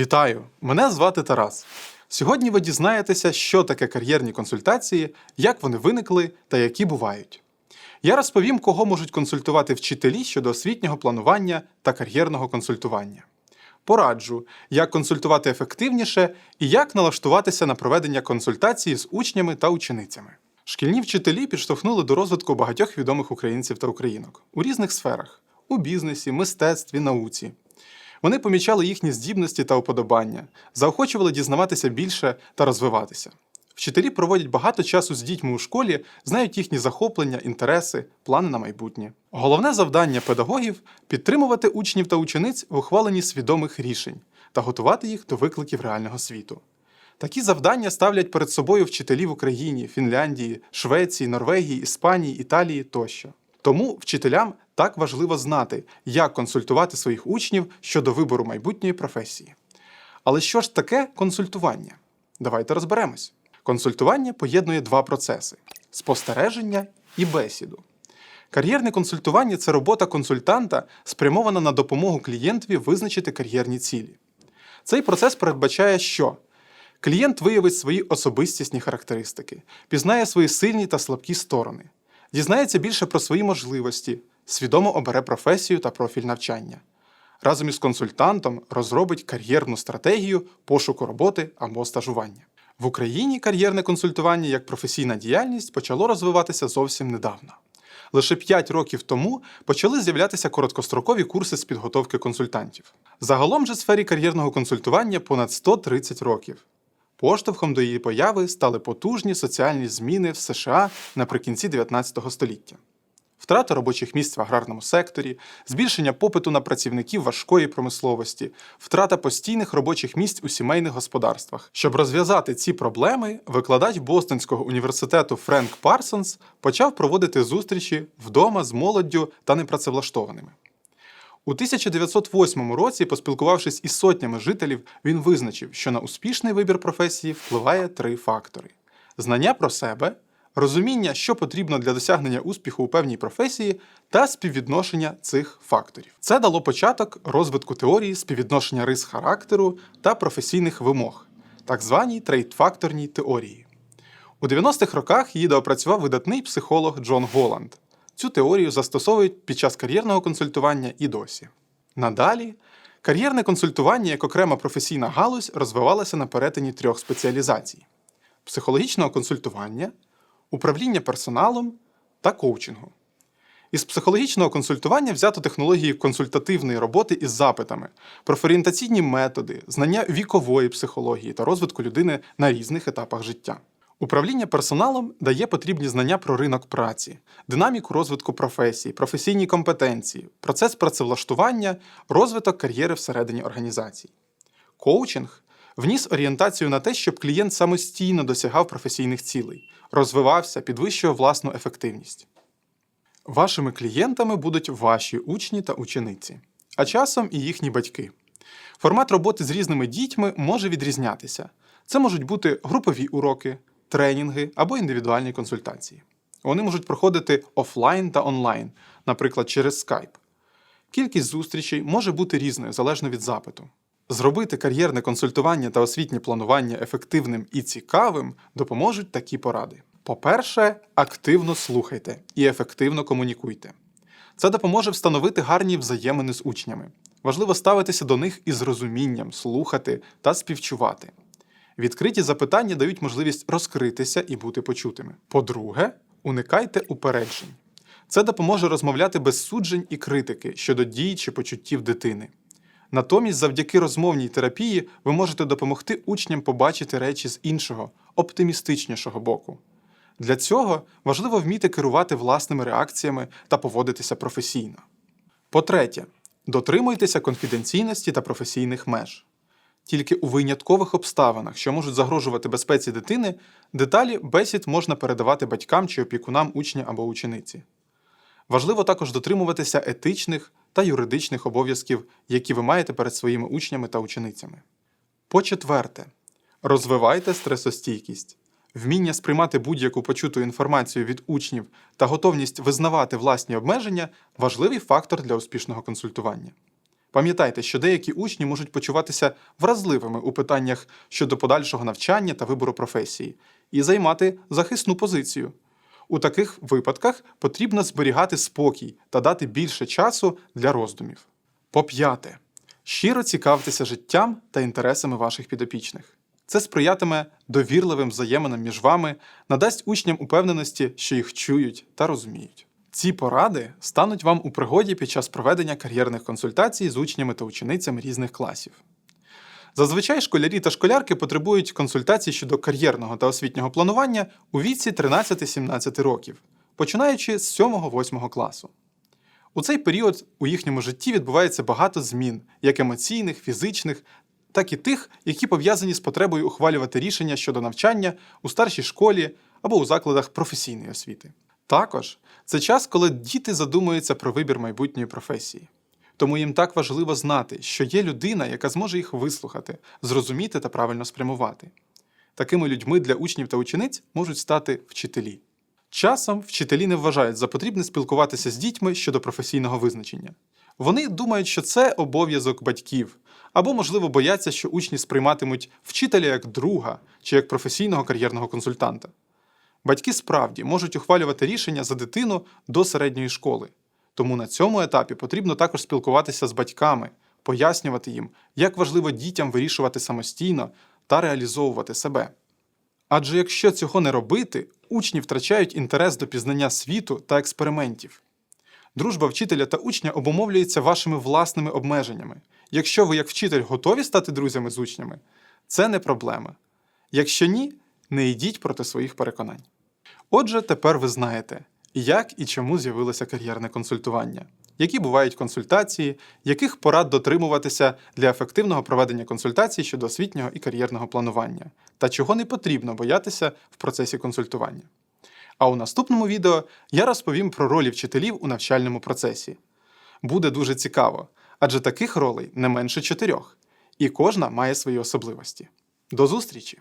Вітаю! Мене звати Тарас. Сьогодні ви дізнаєтеся, що таке кар'єрні консультації, як вони виникли та які бувають. Я розповім, кого можуть консультувати вчителі щодо освітнього планування та кар'єрного консультування. Пораджу, як консультувати ефективніше і як налаштуватися на проведення консультації з учнями та ученицями. Шкільні вчителі підштовхнули до розвитку багатьох відомих українців та українок у різних сферах у бізнесі, мистецтві, науці. Вони помічали їхні здібності та уподобання, заохочували дізнаватися більше та розвиватися. Вчителі проводять багато часу з дітьми у школі, знають їхні захоплення, інтереси, плани на майбутнє. Головне завдання педагогів підтримувати учнів та учениць в ухваленні свідомих рішень та готувати їх до викликів реального світу. Такі завдання ставлять перед собою вчителі в Україні, Фінляндії, Швеції, Норвегії, Іспанії, Італії тощо. Тому вчителям так важливо знати, як консультувати своїх учнів щодо вибору майбутньої професії. Але що ж таке консультування? Давайте розберемось. Консультування поєднує два процеси: спостереження і бесіду. Кар'єрне консультування це робота консультанта, спрямована на допомогу клієнтові визначити кар'єрні цілі. Цей процес передбачає, що клієнт виявить свої особистісні характеристики, пізнає свої сильні та слабкі сторони, дізнається більше про свої можливості, свідомо обере професію та профіль навчання. Разом із консультантом розробить кар'єрну стратегію пошуку роботи або стажування. В Україні кар'єрне консультування як професійна діяльність почало розвиватися зовсім недавно. Лише 5 років тому почали з'являтися короткострокові курси з підготовки консультантів. Загалом же сфері кар'єрного консультування понад 130 років. Поштовхом до її появи стали потужні соціальні зміни в США наприкінці 19 століття. Втрата робочих місць в аграрному секторі, збільшення попиту на працівників важкої промисловості, втрата постійних робочих місць у сімейних господарствах. Щоб розв'язати ці проблеми, викладач Бостонського університету Френк Парсонс почав проводити зустрічі вдома з молоддю та непрацевлаштованими. У 1908 році, поспілкувавшись із сотнями жителів, він визначив, що на успішний вибір професії впливає три фактори: знання про себе, розуміння, що потрібно для досягнення успіху у певній професії, та співвідношення цих факторів. Це дало початок розвитку теорії співвідношення рис характеру та професійних вимог, так званій трейдфакторній теорії. У 90-х роках її доопрацював видатний психолог Джон Голланд. Цю теорію застосовують під час кар'єрного консультування і досі. Надалі кар'єрне консультування як окрема професійна галузь розвивалася на перетині трьох спеціалізацій: психологічного консультування, управління персоналом та коучингу. Із психологічного консультування взято технології консультативної роботи із запитами, профорієнтаційні методи, знання вікової психології та розвитку людини на різних етапах життя. Управління персоналом дає потрібні знання про ринок праці, динаміку розвитку професій, професійні компетенції, процес працевлаштування, розвиток кар'єри всередині організацій. Коучинг вніс орієнтацію на те, щоб клієнт самостійно досягав професійних цілей, розвивався, підвищував власну ефективність. Вашими клієнтами будуть ваші учні та учениці, а часом і їхні батьки. Формат роботи з різними дітьми може відрізнятися. Це можуть бути групові уроки, тренінги або індивідуальні консультації. Вони можуть проходити офлайн та онлайн, наприклад, через Skype. Кількість зустрічей може бути різною залежно від запиту. Зробити кар'єрне консультування та освітнє планування ефективним і цікавим допоможуть такі поради. По-перше, активно слухайте і ефективно комунікуйте. Це допоможе встановити гарні взаємини з учнями. Важливо ставитися до них із розумінням, слухати та співчувати. Відкриті запитання дають можливість розкритися і бути почутими. По-друге, уникайте упереджень. Це допоможе розмовляти без суджень і критики щодо дій чи почуттів дитини. Натомість, завдяки розмовній терапії, ви можете допомогти учням побачити речі з іншого, оптимістичнішого боку. Для цього важливо вміти керувати власними реакціями та поводитися професійно. По-третє, дотримуйтеся конфіденційності та професійних меж. Тільки у виняткових обставинах, що можуть загрожувати безпеці дитини, деталі бесід можна передавати батькам чи опікунам учня або учениці. Важливо також дотримуватися етичних та юридичних обов'язків, які ви маєте перед своїми учнями та ученицями. По-четверте, розвивайте стресостійкість. Вміння сприймати будь-яку почуту інформацію від учнів та готовність визнавати власні обмеження важливий фактор для успішного консультування. Пам'ятайте, що деякі учні можуть почуватися вразливими у питаннях щодо подальшого навчання та вибору професії і займати захисну позицію. У таких випадках потрібно зберігати спокій та дати більше часу для роздумів. По-п'яте, щиро цікавтеся життям та інтересами ваших підопічних. Це сприятиме довірливим взаєминам між вами, надасть учням упевненості, що їх чують та розуміють. Ці поради стануть вам у пригоді під час проведення кар'єрних консультацій з учнями та ученицями різних класів. Зазвичай школярі та школярки потребують консультацій щодо кар'єрного та освітнього планування у віці 13-17 років, починаючи з 7-8 класу. У цей період у їхньому житті відбувається багато змін, як емоційних, фізичних, так і тих, які пов'язані з потребою ухвалювати рішення щодо навчання у старшій школі або у закладах професійної освіти. Також це час, коли діти задумуються про вибір майбутньої професії. Тому їм так важливо знати, що є людина, яка зможе їх вислухати, зрозуміти та правильно спрямувати. Такими людьми для учнів та учениць можуть стати вчителі. Часом вчителі не вважають за потрібне спілкуватися з дітьми щодо професійного визначення. Вони думають, що це обов'язок батьків, або, можливо, бояться, що учні сприйматимуть вчителя як друга чи як професійного кар'єрного консультанта. Батьки справді можуть ухвалювати рішення за дитину до середньої школи. Тому на цьому етапі потрібно також спілкуватися з батьками, пояснювати їм, як важливо дітям вирішувати самостійно та реалізовувати себе. Адже якщо цього не робити, учні втрачають інтерес до пізнання світу та експериментів. Дружба вчителя та учня обумовлюється вашими власними обмеженнями. Якщо ви, як вчитель, готові стати друзями з учнями, це не проблема. Якщо ні, не йдіть проти своїх переконань. Отже, тепер ви знаєте, як і чому з'явилося кар'єрне консультування, які бувають консультації, яких порад дотримуватися для ефективного проведення консультацій щодо освітнього і кар'єрного планування, та чого не потрібно боятися в процесі консультування. А у наступному відео я розповім про ролі вчителів у навчальному процесі. Буде дуже цікаво, адже таких ролей не менше чотирьох, і кожна має свої особливості. До зустрічі!